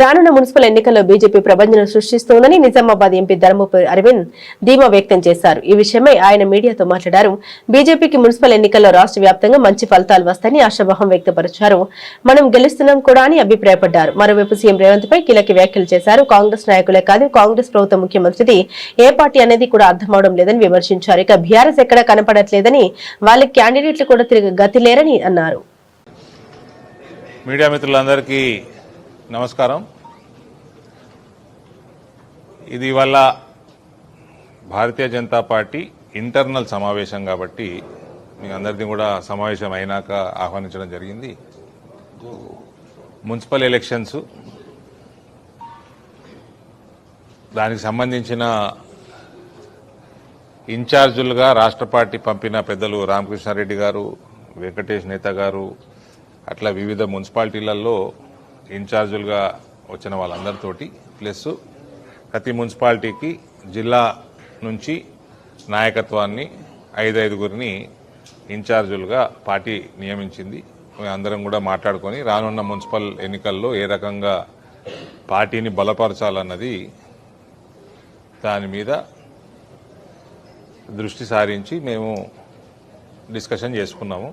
రానున్న మున్సిపల్ ఎన్నికల్లో బీజేపీ ప్రభంజనం సృష్టిస్తోందని నిజామాబాద్ ఎంపీ ధర్మపురి అరవింద్ ధీమా వ్యక్తం చేశారు. ఈ విషయమై ఆయన మీడియాతో మాట్లాడారు. బీజేపీకి మున్సిపల్ ఎన్నికల్లో రాష్ట్ర వ్యాప్తంగా మంచి ఫలితాలు వస్తాయని ఆశాభావం వ్యక్తపరిచారు. మనం గెలుస్తున్నాం కూడా అని అభిప్రాయపడ్డారు. మరోవైపు సీఎం రేవంత్ పై కీలక వ్యాఖ్యలు చేశారు. కాంగ్రెస్ నాయకులే కాదు కాంగ్రెస్ ప్రభుత్వ ముఖ్యమంత్రిది ఏ పార్టీ అనేది కూడా అర్థమవడం లేదని విమర్శించారు. ఇక బీఆర్ఎస్ ఎక్కడ కనపడట్లేదని వాళ్ళ క్యాండిడేట్లు కూడా తిరిగి గతి లేరని అన్నారు. మీడియా మిత్రులందరికీ నమస్కారం. ఇది వల్ల భారతీయ జనతా పార్టీ ఇంటర్నల్ సమావేశం కాబట్టి మీ అందరిది కూడా సమావేశం అయినాక ఆహ్వానించడం జరిగింది. మున్సిపల్ ఎలక్షన్స్ దానికి సంబంధించిన ఇన్ఛార్జులుగా రాష్ట్ర పార్టీ పంపిన పెద్దలు రామకృష్ణారెడ్డి గారు వెంకటేష్ నేత గారు అట్లా వివిధ మున్సిపాలిటీలలో ఇన్ఛార్జులుగా వచ్చిన వాళ్ళందరితోటి ప్లస్ ప్రతి మున్సిపాలిటీకి జిల్లా నుంచి నాయకత్వాన్ని ఐదైదుగురిని ఇన్ఛార్జులుగా పార్టీ నియమించింది. మేము అందరం కూడా మాట్లాడుకొని రానున్న మున్సిపల్ ఎన్నికల్లో ఏ రకంగా పార్టీని బలపరచాలన్నది దాని మీద దృష్టి సారించి మేము డిస్కషన్ చేసుకున్నాము.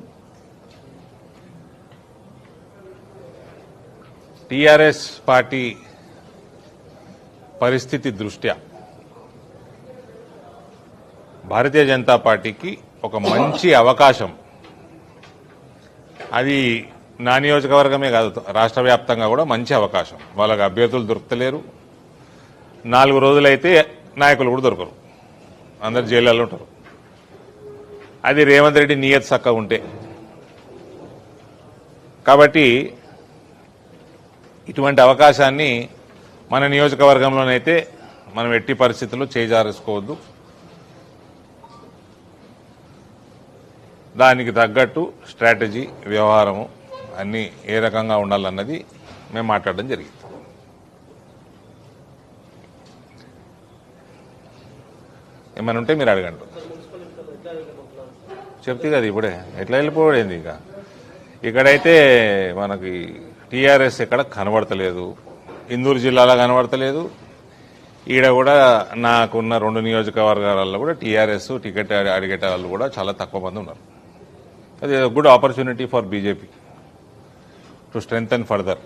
టీఆర్ఎస్ పార్టీ పరిస్థితి దృష్ట్యా భారతీయ జనతా పార్టీకి ఒక మంచి అవకాశం. అది నా నియోజకవర్గమే కాదు రాష్ట్ర వ్యాప్తంగా కూడా మంచి అవకాశం. వాళ్ళకి అభ్యర్థులు దొరకలేరు నాలుగు రోజులైతే నాయకులు కూడా దొరకరు. అందరు జైళ్ళలో ఉంటారు. అది రేవంత్ రెడ్డి నియత్ చక్కగా ఉంటే. కాబట్టి ఇటువంటి అవకాశాన్ని మన నియోజకవర్గంలోనైతే మనం ఎట్టి పరిస్థితుల్లో చేజారేసుకోవద్దు. దానికి తగ్గట్టు స్ట్రాటజీ వ్యవహారము అన్నీ ఏ రకంగా ఉండాలన్నది మేము మాట్లాడడం జరిగింది. ఏమైనా ఉంటే మీరు అడగండి. చెప్తే కదా ఇప్పుడే. ఎట్లా వెళ్ళిపోవడేంది ఇక? ఇక్కడైతే మనకి టీఆర్ఎస్ ఎక్కడ కనబడతలేదు. ఇందూరు జిల్లాలో కనబడతలేదు. ఈడ కూడా నాకున్న రెండు నియోజకవర్గాలలో కూడా టీఆర్ఎస్ టికెట్ అడిగేట వాళ్ళు కూడా చాలా తక్కువ మంది ఉన్నారు. అది good opportunity for BJP to strength and further.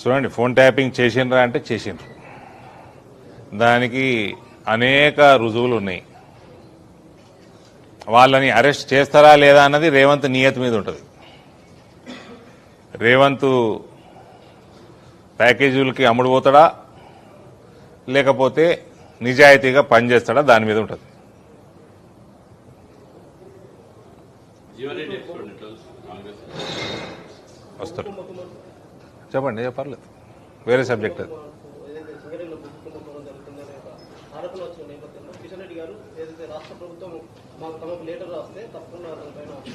చూడండి ఫోన్ ట్యాపింగ్ చేసిండ్రా అంటే చేసిండ్రు. దానికి అనేక రుజువులు ఉన్నాయి. వాళ్ళని అరెస్ట్ చేస్తారా లేదా అన్నది రేవంత్ నియత్ మీద ఉంటుంది. రేవంత్ ప్యాకేజీలకి అమ్ముడుపోతాడా లేకపోతే నిజాయితీగా పనిచేస్తాడా దాని మీద ఉంటుంది. వస్తాడు. చెప్పండి పర్లేదు. వేరే సబ్జెక్ట్ అది.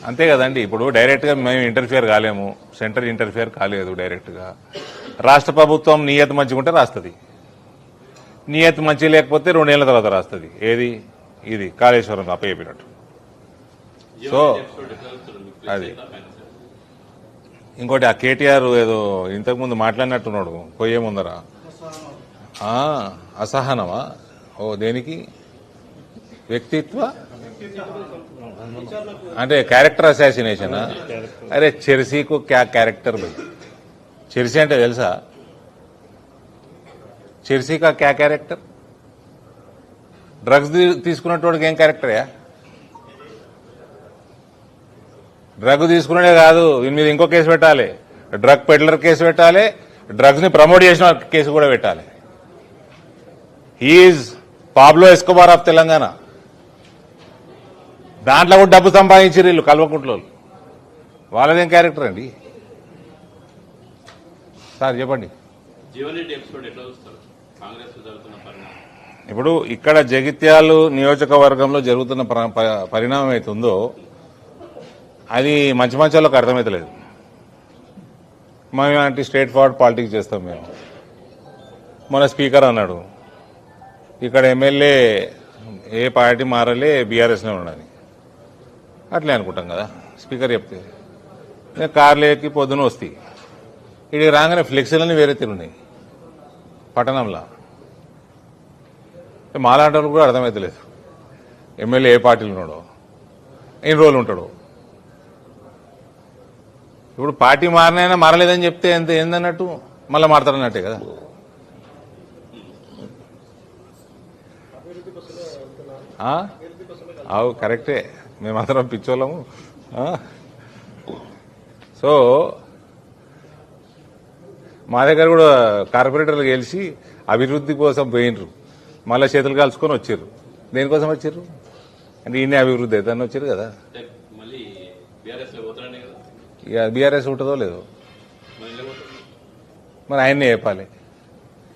అంతే కదండి ఇప్పుడు డైరెక్ట్గా మేము ఇంటర్ఫియర్ కాలేము సెంటర్ ఇంటర్ఫియర్ కాలేదు డైరెక్ట్గా రాష్ట్ర ప్రభుత్వం నియత మంచిగా ఉంటే రాస్తుంది. నియత మంచి లేకపోతే రెండేళ్ళ తర్వాత రాస్తుంది. ఏది? ఇది కాళేశ్వరం అప్పయ్యపినట్టు సో అది. ఇంకోటి ఆ కేటీఆర్ ఏదో ఇంతకుముందు మాట్లాడినట్టున్నాడు పోయే ముందర. ఆ, అసహనమా? ఓ దేనికి? వ్యక్తిత్వ? అంటే క్యారెక్టర్ అసాసినేషనా అరే చెర్సీకు క్యా క్యారెక్టర్ భయ్ చెర్సీ అంటే తెలుసా? చెర్సీకా క్యా క్యారెక్టర్ డ్రగ్స్ తీసుకున్నటువంటి ఏం క్యారెక్టర్యా డ్రగ్ తీసుకునే కాదు దీని మీద ఇంకో కేసు పెట్టాలి. డ్రగ్ పెడ్లర్ కేసు పెట్టాలి డ్రగ్స్ని ప్రమోట్ చేసిన కేసు కూడా పెట్టాలి. He's Pablo Escobar of Telangana దాంట్లో కూడా డబ్బు సంపాదించారు వీళ్ళు కల్వకుంట్లో వాళ్ళదేం క్యారెక్టర్ అండి? సార్ చెప్పండి. ఇప్పుడు ఇక్కడ జగిత్యాలు నియోజకవర్గంలో జరుగుతున్న పరిణామం అవుతుందో అది మంచి మంచి వాళ్ళకి అర్థమవుతలేదు మేము అంటే స్ట్రేట్ ఫార్వర్డ్ పాలిటిక్స్ చేస్తాం మేము. మన స్పీకర్ అన్నాడు ఇక్కడ ఎమ్మెల్యే ఏ పార్టీ మారలే బీఆర్ఎస్లో ఉండని అట్లే అనుకుంటాం కదా. స్పీకర్ చెప్తే. నేను కార్లు ఎక్కి పొద్దున వస్తాయి ఇక్కడికి రాగానే ఫ్లెక్సీలన్నీ వేరే తిరుగున్నాయి. పట్టణంలో. మాలాంటి కూడా కూడా అర్థమవుతలేదు ఎమ్మెల్యే ఏ పార్టీలు ఉన్నాడో. ఎన్ని రోజులు ఉంటాడు. ఇప్పుడు పార్టీ మారినైనా మారలేదని చెప్తే ఎంత ఏందన్నట్టు మళ్ళీ మారతాడన్నట్టే కదా. అవు కరెక్టే. మేమందరం పిచ్చోళ్ళము? సో మా దగ్గర కూడా కార్పొరేటర్లు గెలిచి అభివృద్ధి కోసం పోయినరు. మళ్ళీ చేతులు కాల్చుకొని వచ్చారు. దేనికోసం వచ్చారు? అంటే ఈయనే అభివృద్ధి అవుతాన్ని వచ్చారు కదా. ఇక బీఆర్ఎస్ ఉంటుందో లేదో. మరి ఆయన్నే చెప్పాలి.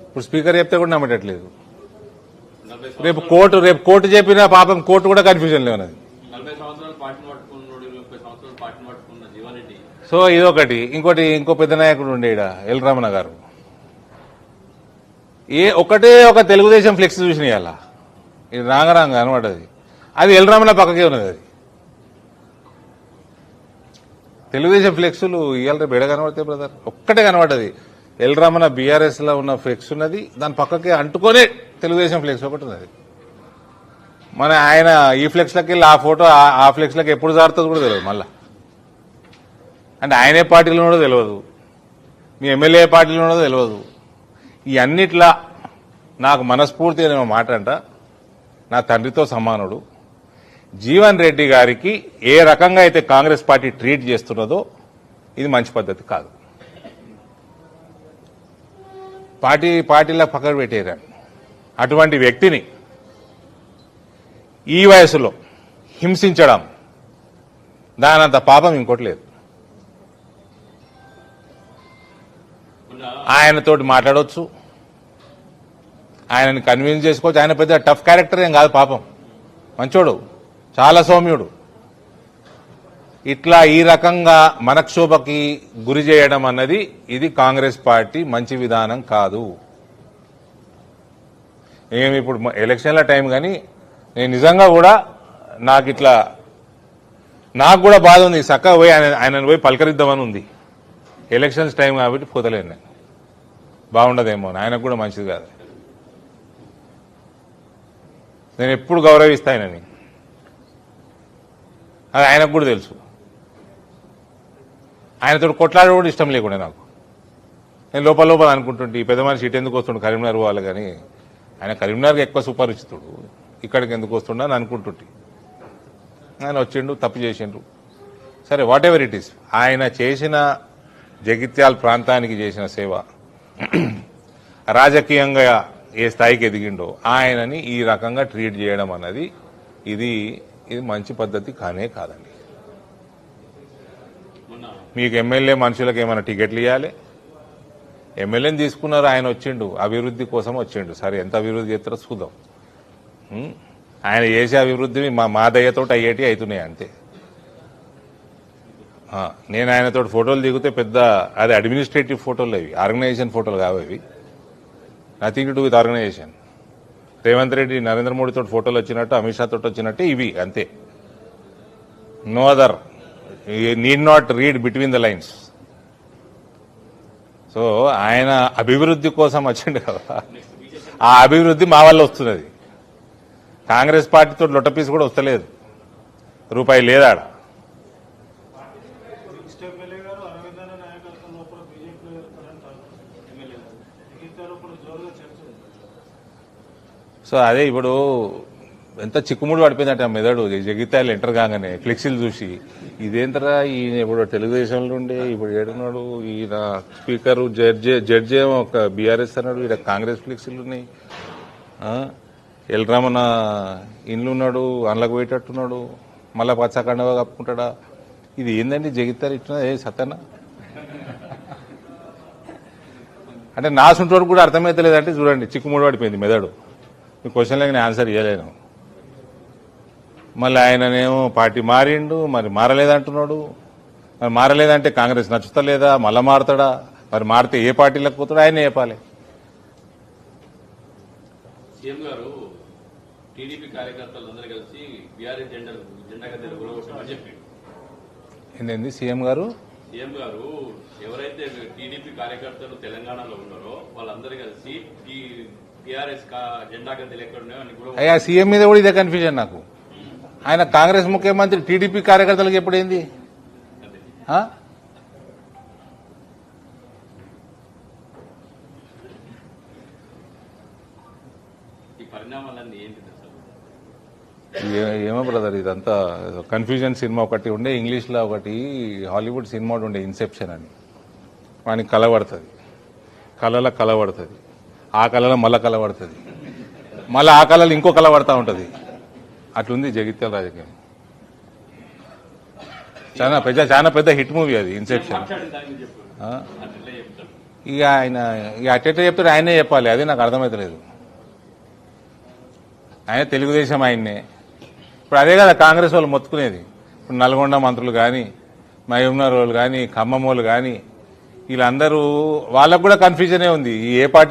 ఇప్పుడు స్పీకర్ చెప్తే కూడా నమ్మటట్లేదు. రేపు కోర్టు రేపు కోర్టు చెప్పిన పాపం కోర్టు కూడా కన్ఫ్యూజన్ ఉన్నది నలభై సంవత్సరాలు పార్టీని పట్టుకున్నాడు ముప్పై సంవత్సరాలు పార్టీని పట్టుకున్న జీవన్ రెడ్డి సో ఇదొకటి. ఇంకోటి ఇంకో పెద్ద నాయకుడు ఉండేడ ఎల్ రమణ గారు. ఏ ఒకటే ఒక తెలుగుదేశం ఫ్లెక్స్ చూసిన ఇవాళ. ఇది రాంగరాంగ అనమాట అది. అది ఎల్ రమణ పక్కకే ఉన్నది అది. తెలుగుదేశం ఫ్లెక్సులు ఇవాళ రేపు ఎడ కనబడతాయి బ్రదర్? ఒక్కటే కనబడ్డది. ఎల్ రమణ బీఆర్ఎస్లో ఉన్న ఫ్లెక్స్ ఉన్నది దాని పక్కకే అంటుకొనే తెలుగుదేశం ఫ్లెక్స్ ఒకటి ఉన్నది. మన ఆయన ఈ ఫ్లెక్స్లకి వెళ్ళి ఆ ఫోటో ఆ- ఫ్లెక్స్లకి ఎప్పుడు జారుతుందో కూడా తెలియదు మళ్ళీ. అంటే ఆయనే పార్టీలో ఉన్నదో తెలియదు మీ ఎమ్మెల్యే పార్టీలో ఉన్నదో తెలియదు ఈ అన్నిట్లా నాకు మనస్ఫూర్తి అనే మాట అంట. నా తండ్రితో సమానుడు. జీవన్ రెడ్డి గారికి ఏ రకంగా అయితే కాంగ్రెస్ పార్టీ ట్రీట్ చేస్తున్నదో ఇది మంచి పద్ధతి కాదు. పార్టీ పార్టీలా పక్కన పెట్టేరాను అటువంటి వ్యక్తిని ఈ వయసులో హింసించడం దానంత పాపం ఇంకోటి లేదు. ఆయనతోటి మాట్లాడవచ్చు ఆయనని కన్విన్స్ చేసుకోవచ్చు. ఆయన పెద్ద టఫ్ క్యారెక్టర్ ఏం కాదు పాపం. మంచోడు. చాలా సౌమ్యుడు. ఇట్లా ఈ రకంగా మనక్షోభకి గురి చేయడం అన్నది ఇది కాంగ్రెస్ పార్టీ మంచి విధానం కాదు. ఏమి ఇప్పుడు ఎలక్షన్ల టైం కానీ నేను నిజంగా కూడా నాకు ఇట్లా నాకు కూడా బాధ ఉంది. చక్కగా పోయి ఆయన ఆయనను పోయి పలకరిద్దామని ఉంది. ఎలక్షన్స్ టైం కాబట్టి పోతలేను నేను. బాగుండదేమో ఆయనకు కూడా మంచిది కాదు. నేను ఎప్పుడు గౌరవిస్తాయనని అది ఆయనకు కూడా తెలుసు. ఆయనతో కొట్లాడడం కూడా ఇష్టం లేకుండా నాకు. నేను లోపల లోపల అనుకుంటుంటే ఈ పెద్ద మనిషి ఇటు ఎందుకు వస్తుండు కరీంనగర్ వాళ్ళు కానీ ఆయన కరీంనగర్కి ఎక్కువ సుపరిచితుడు ఇక్కడికి ఎందుకు వస్తుండ అని అనుకుంటుంటే. ఆయన వచ్చిండు తప్పు చేసిండ్రు సరే వాట్ ఎవర్ ఇట్ ఈస్ ఆయన చేసిన జగిత్యాల ప్రాంతానికి చేసిన సేవ రాజకీయంగా ఏ స్థాయికి ఎదిగిండో ఆయనని ఈ రకంగా ట్రీట్ చేయడం అన్నది ఇది ఇది మంచి పద్ధతి కానే కాదండి. మీకు ఎమ్మెల్యే మనుషులకు ఏమైనా టికెట్లు ఇవ్వాలి ఎమ్మెల్యేని తీసుకున్నారు ఆయన వచ్చిండు అభివృద్ధి కోసం వచ్చిండు. సరే ఎంత అభివృద్ధి చేస్తారో చూద్దాం. ఆయన చేసే అభివృద్ధి మా మా అయ్యేటి అవుతున్నాయి అంతే. నేను ఆయనతో ఫోటోలు దిగితే పెద్ద అది అడ్మినిస్ట్రేటివ్ ఫోటోలు అవి ఆర్గనైజేషన్ ఫోటోలు కావు nothing to do with organization Revanth Reddy Narendra మోడీతో ఫోటోలు వచ్చినట్టు అమిత్ షా తోటి వచ్చినట్టు ఇవి అంతే. No other need not read between the lines so ఆయన అభివృద్ధి కోసం వచ్చిండు కదా. ఆ అభివృద్ధి మా వల్ల వస్తున్నది. కాంగ్రెస్ పార్టీతో లొట్టపీస్ కూడా వస్తలేదు. రూపాయి లేదాడ. ఎమ్మెల్యే గారు అరవిందన నాయకత్వం లోపల బీజేపీలో వెళ్తారంటారు ఎమ్మెల్యే గారు. మిగతా లోపల జోరుగా చర్చ సో అదే ఇప్పుడు ఎంత చిక్కుముడు పడిపోయిందంటే ఆ మెదడు. జగిత్యాలు ఎంటర్ కాగానే ఫ్లెక్సీలు చూసి ఇదేంతరా ఈయన ఇప్పుడు తెలుగుదేశంలో ఉండే ఇప్పుడు ఏడున్నాడు? ఈయన స్పీకర్ జడ్జి జడ్జి ఏమో ఒక బీఆర్ఎస్ అన్నాడు ఈడ కాంగ్రెస్ ఫ్లెక్సీలు ఉన్నాయి. ఆ? ఎల్ ఇండ్లు ఉన్నాడు అందులోకి పోయేటట్టున్నాడు. మళ్ళా పచ్చకండవ కప్పుకుంటాడా? ఇది ఏందండి జగిత్యాలు ఇట్లా? ఏ సతన అంటే నాసుంటోడు కూడా అర్థమవుతలేదంటే చూడండి చిక్కుముడి పడిపోయింది మెదడు. మీ క్వశ్చన్లకి నేను ఆన్సర్ ఇవ్వలేను మళ్ళీ ఆయననేమో పార్టీ మారిండు మరి మారలేదంటున్నాడు. మరి మారలేదంటే కాంగ్రెస్ నచ్చుతలేదా? మళ్ళా మారుతాడా? మరి మారితే ఏ పార్టీలకు పోతాడు? ఆయన చెప్పాలి. టీడీపీ కార్యకర్తలు అందరూ కలిసి బీఆర్ఎస్ జెండా జెండా గద్దెలు చెప్పి ఏంటండి సీఎం గారు? సీఎం గారు ఎవరైతే టీడీపీ కార్యకర్తలు తెలంగాణలో ఉన్నారో వాళ్ళందరూ కలిసి ఈ బీఆర్ఎస్ జెండా గద్దెలు ఎక్కడ ఉన్నాయో కూడా అయ్యా సీఎం మీద కూడా ఇదే కన్ఫ్యూజన్ నాకు. ఆయన కాంగ్రెస్ ముఖ్యమంత్రి టీడీపీ కార్యకర్తలకు ఎప్పుడైంది ఆ? ఈ పరిణామాలన్నీ ఏంటి అసలు ఏ- ఏమో బ్రదర్ ఇదంతా కన్ఫ్యూజన్ సినిమా ఒకటి ఉండే ఇంగ్లీష్లో ఒకటి హాలీవుడ్ సినిమా ఒకటి ఉండే ఇన్సెప్షన్ అని. వానికి కలబడుతుంది కళల కళలో ఆ కళలో మళ్ళా కలబడుతుంది మళ్ళీ ఆ కళలో ఇంకో కళ పడుతూ ఉంటుంది. అట్లుంది జగిత్యాల రాజకీయం. చాలా పెద్ద చాలా పెద్ద హిట్ మూవీ అది ఇన్సెప్షన్ ఇక ఆయన ఇక అట్టెట్ట చెప్తారు ఆయనే చెప్పాలి అది నాకు అర్థమవుతలేదు ఆయన తెలుగుదేశం ఆయన్నే. ఇప్పుడు అదే కదా కాంగ్రెస్ వాళ్ళు మొత్తుకునేది. ఇప్పుడు నల్గొండ మంత్రులు కానీ మహబూబ్నగర్ వాళ్ళు కానీ ఖమ్మం వాళ్ళు కానీ వీళ్ళందరూ వాళ్ళకు కూడా కన్ఫ్యూజనే ఉంది. ఈ ఏ పార్టీ